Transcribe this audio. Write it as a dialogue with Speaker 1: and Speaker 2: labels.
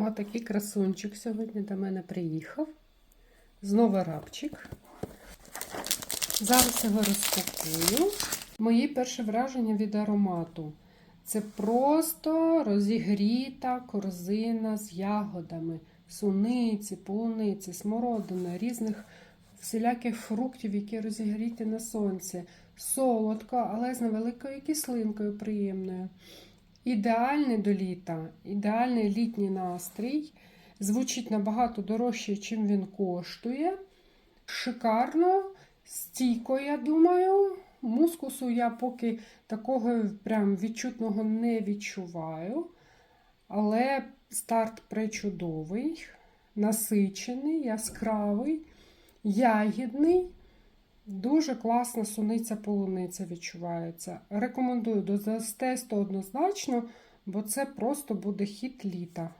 Speaker 1: Отакий красунчик сьогодні до мене приїхав. Знову рабчик. Зараз його розпакую. Мої перші враження від аромату. Це просто розігріта корзина з ягодами, суниці, полуниці, смородина, різних всіляких фруктів, які розігріті на сонці. Солодко, але з невеликою кислинкою приємною. Ідеальний до літа, ідеальний літній настрій. Звучить набагато дорожче, чим він коштує. Шикарно, стійко, я думаю. Мускусу я поки такого прям відчутного не відчуваю. Але старт пречудовий, насичений, яскравий, ягідний. Дуже класна суниця полуниця відчувається. Рекомендую до тесту однозначно, бо це просто буде хіт літа.